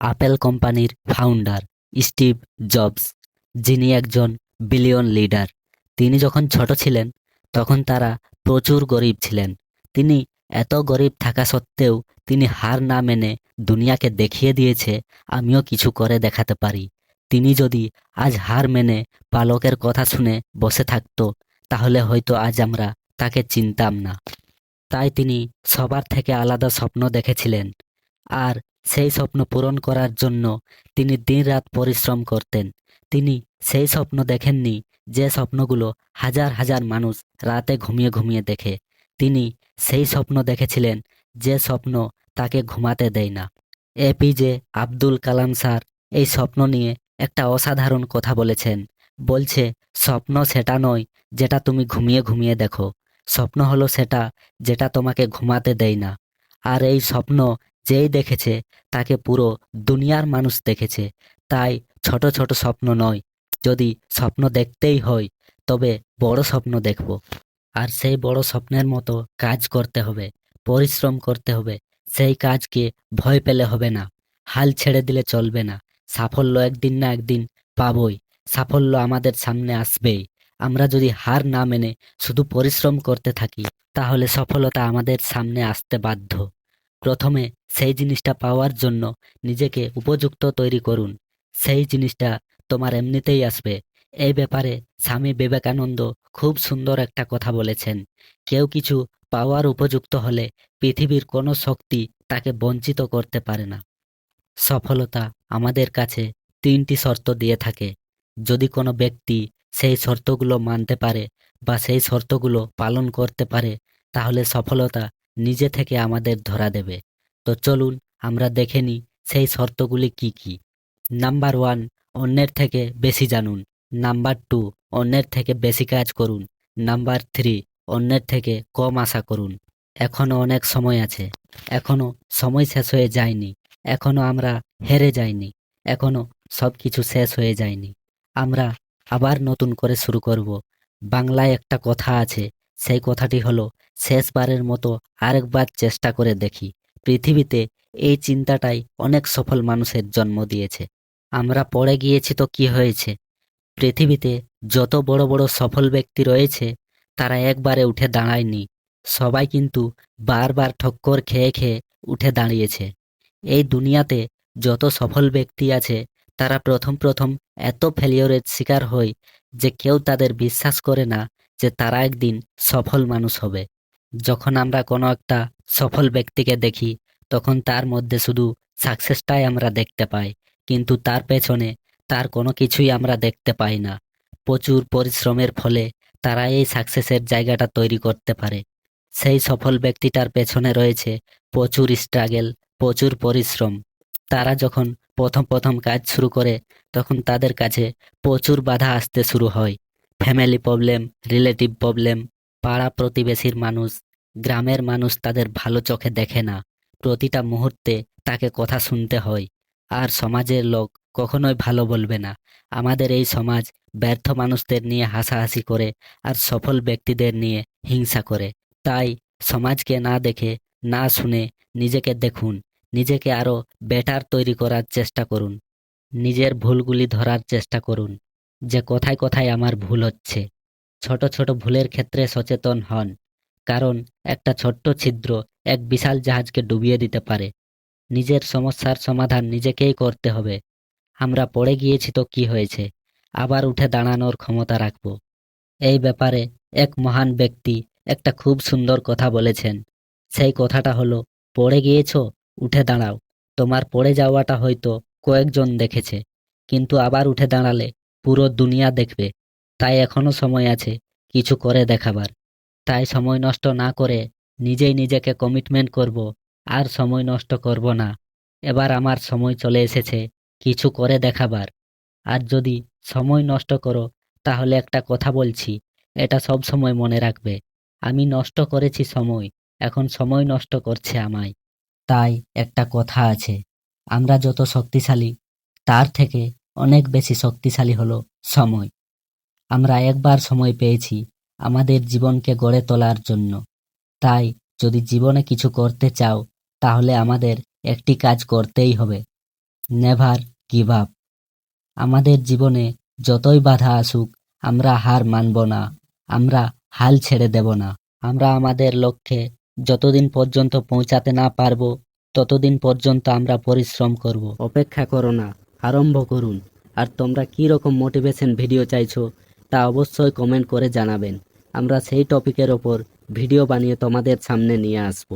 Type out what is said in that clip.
Apple কোম্পানির founder Steve jobs, যিনি একজন বিলিয়ন লিডার তিনি যখন ছোট ছিলেন, তখন তারা প্রচুর গরিব ছিলেন। তিনি এত গরিব থাকা সত্ত্বেও তিনি হার না মেনে দুনিয়াকে দেখিয়ে দিয়েছে, আমিও কিছু করে দেখাতে পারি। তিনি যদি আজ হার মেনে পালকের কথা শুনে বসে থাকতো, তাহলে হয়তো আজ আমরা তাকে চিনতাম না। তাই তিনি সবার থেকে আলাদা স্বপ্ন দেখেছিলেন। আর সেই স্বপ্ন পূরণ করার জন্য তিনি দিনরাত পরিশ্রম করতেন। তিনি সেই স্বপ্ন দেখেননি যে স্বপ্নগুলো হাজার হাজার মানুষ রাতে ঘুমিয়ে ঘুমিয়ে দেখে। তিনি সেই স্বপ্ন দেখেছিলেন যে স্বপ্ন তাকে ঘুমাতে দেয় না। এপিজে আব্দুল কালাম স্যার এই স্বপ্ন নিয়ে একটা অসাধারণ কথা বলেছেন। বলছে, স্বপ্ন সেটা নয় যেটা তুমি ঘুমিয়ে ঘুমিয়ে দেখো। স্বপ্ন হলো সেটা যেটা তোমাকে ঘুমাতে দেয় না। আর এই স্বপ্ন যেই দেখেছে, তাকে পুরো দুনিয়ার মানুষ দেখেছে। তাই ছোট ছোট স্বপ্ন নয়, যদি স্বপ্ন দেখতেই হয়, তবে বড় স্বপ্ন দেখব। আর সেই বড় স্বপ্নের মতো কাজ করতে হবে, পরিশ্রম করতে হবে, সেই কাজকে ভয় পেলে হবে না। হাল ছেড়ে দিলে চলবে না। সাফল্য একদিন না একদিন পাবই, সাফল্য আমাদের সামনে আসবেই। আমরা যদি হার না মেনে শুধু পরিশ্রম করতে থাকি, তাহলে সফলতা আমাদের সামনে আসতে বাধ্য। প্রথমে সেই জিনিসটা পাওয়ার জন্য নিজেকে উপযুক্ত তৈরি করুন। সেই জিনিসটা তোমার এমনিতেই আসবে। এই ব্যাপারে স্বামী বিবেকানন্দ খুব সুন্দর একটা কথা বলেছেন। কেউ কিছু পাওয়ার উপযুক্ত হলে পৃথিবীর কোনো শক্তি তাকে বঞ্চিত করতে পারে না। সফলতা আমাদের কাছে তিনটি শর্ত দিয়ে থাকে। যদি কোনো ব্যক্তি সেই শর্তগুলো মানতে পারে বা সেই শর্তগুলো পালন করতে পারে, তাহলে সফলতা নিজে থেকে আমাদের ধরা দেবে। তো চলুন, আমরা দেখে নিই সেই শর্তগুলি কি কি। নাম্বার ওয়ান, অন্যের থেকে বেশি জানুন। নাম্বার টু, অন্যের থেকে বেশি কাজ করুন। নাম্বার থ্রি, অন্যের থেকে কম আশা করুন। এখনও অনেক সময় আছে। এখনও সময় শেষ হয়ে যায়নি। এখনও আমরা হেরে যাইনি। এখনও সব কিছু শেষ হয়ে যায়নি। আমরা আবার নতুন করে শুরু করব। বাংলায় একটা কথা আছে সেই কথাটি হলো, শেষবারের মতো আরেকবার চেষ্টা করে দেখি। পৃথিবীতে এই চিন্তাটাই অনেক সফল মানুষের জন্ম দিয়েছে। আমরা পড়ে গিয়েছি তো কি হয়েছে? পৃথিবীতে যত বড় বড় সফল ব্যক্তি রয়েছে, তারা একবারে উঠে দাঁড়ায়নি। সবাই কিন্তু বারবার ঠক্কর খেয়ে খেয়ে উঠে দাঁড়িয়েছে। এই দুনিয়াতে যত সফল ব্যক্তি আছে, তারা প্রথম প্রথম এত ফেলিওরের শিকার হয় যে কেউ তাদের বিশ্বাস করে না যে তারা একদিন সফল মানুষ হবে। যখন আমরা কোনো একটা সফল ব্যক্তিকে দেখি, তখন তার মধ্যে শুধু সাকসেসটাই আমরা দেখতে পাই, কিন্তু তার পেছনে তার কোনো কিছুই আমরা দেখতে পাই না। প্রচুর পরিশ্রমের ফলে তারা এই সাকসেসের জায়গাটা তৈরি করতে পারে। সেই সফল ব্যক্তিটার পেছনে রয়েছে প্রচুর স্ট্রাগেল প্রচুর পরিশ্রম। তারা যখন প্রথম প্রথম কাজ শুরু করে, তখন তাদের কাছে প্রচুর বাধা আসতে শুরু হয়। ফ্যামিলি প্রবলেম, রিলেটিভ প্রবলেম, পাড়া প্রতিবেশীর মানুষ, গ্রামের মানুষ তাদের ভালো চোখে দেখে না। প্রতিটা মুহূর্তে তাকে কথা শুনতে হয়। আর সমাজের লোক কখনোই ভালো বলবে না। আমাদের এই সমাজ ব্যর্থ মানুষদের নিয়ে হাসাহাসি করে আর সফল ব্যক্তিদের নিয়ে হিংসা করে। তাই সমাজকে না দেখে, না শুনে নিজেকে দেখুন। নিজেকে আরও বেটার তৈরি করার চেষ্টা করুন। নিজের ভুলগুলি ধরার চেষ্টা করুন। যে কোথায় কোথায় আমার ভুল হচ্ছে। ছোট ছোট ভুলের ক্ষেত্রে সচেতন হন, কারণ একটা ছোট্ট ছিদ্র এক বিশাল জাহাজকে ডুবিয়ে দিতে পারে। নিজের সমস্যার সমাধান নিজেকেই করতে হবে। আমরা পড়ে গিয়েছি তো কি হয়েছে, আবার উঠে দাঁড়ানোর ক্ষমতা রাখব। এই ব্যাপারে এক মহান ব্যক্তি একটা খুব সুন্দর কথা বলেছেন। সেই কথাটা হলো, পড়ে গিয়েছো? উঠে দাঁড়াও। তোমার পড়ে যাওয়াটা হয়তো কয়েকজন দেখেছে, কিন্তু আবার উঠে দাঁড়ালে পুরো দুনিয়া দেখবে। তাই এখনও সময় আছে কিছু করে দেখাবার। তাই সময় নষ্ট না করে নিজেই নিজেকে কমিটমেন্ট করব, আর সময় নষ্ট করব না। এবার আমার সময় চলে এসেছে কিছু করে দেখাবার। আর যদি সময় নষ্ট করো, তাহলে একটা কথা বলছি, এটা সব সময় মনে রাখবে। আমি নষ্ট করেছি সময়, এখন সময় নষ্ট করছে আমায়। তাই একটা কথা আছে, আমরা যত শক্তিশালী, তার থেকে অনেক বেশি শক্তিশালী হলো সময়। আমরা একবার সময় পেয়েছি আমাদের জীবনকে গড়ে তোলার জন্য। তাই যদি জীবনে কিছু করতে চাও, তাহলে আমাদের একটি কাজ করতেই হবে। Never give up. আমাদের জীবনে যতই বাধা আসুক, আমরা হার মানব না, আমরা হাল ছেড়ে দেব না। আমরা আমাদের লক্ষ্যে যতদিন পর্যন্ত পৌঁছাতে না পারব, ততদিন পর্যন্ত আমরা পরিশ্রম করব। অপেক্ষা করো না। আরম্ভ করুন। আর তোমরা কী রকম মোটিভেশন ভিডিও চাইছো, তা অবশ্যই কমেন্ট করে জানাবেন। আমরা সেই টপিকের ওপর ভিডিও বানিয়ে তোমাদের সামনে নিয়ে আসব।